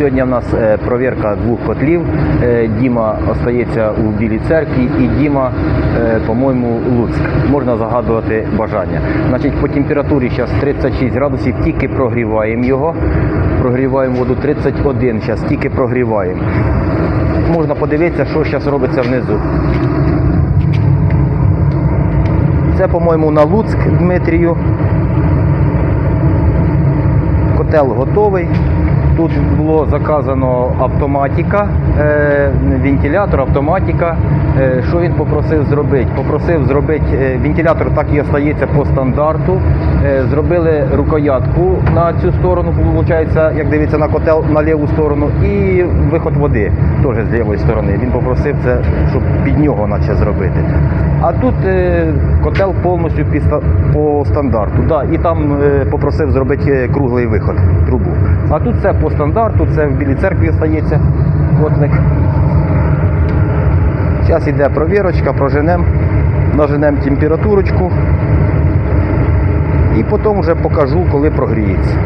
Сьогодні в нас е, провірка двох котлів. Е, Діма остається у Білій церкві і Діма, е, по-моєму, Луцьк. Можна загадувати бажання. Значить, по температурі зараз 36 градусів, тільки прогріваємо його. Прогріваємо воду 31, зараз тільки прогріваємо. Можна подивитися, що зараз робиться внизу. Це, по-моєму, на Луцьк Дмитрію. Котел готовий. Тут було заказано автоматика, е, вентилятор, автоматика. Е, що він попросив зробити? Попросив зробити е, вентилятор, так і остається по стандарту. Зробили рукоятку на цю сторону, виходить, як дивиться на котел на ліву сторону, і виход води теж з лівої сторони. Він попросив це, щоб під нього наче зробити. А тут котел повністю по стандарту. Да, і там е, попросив зробити е, круглий виход, трубу. А тут це по стандарту, це в Білій церкві стається котлик. Зараз йде провірочка, проженемо, наженемо температурочку і потім вже покажу, коли прогріється.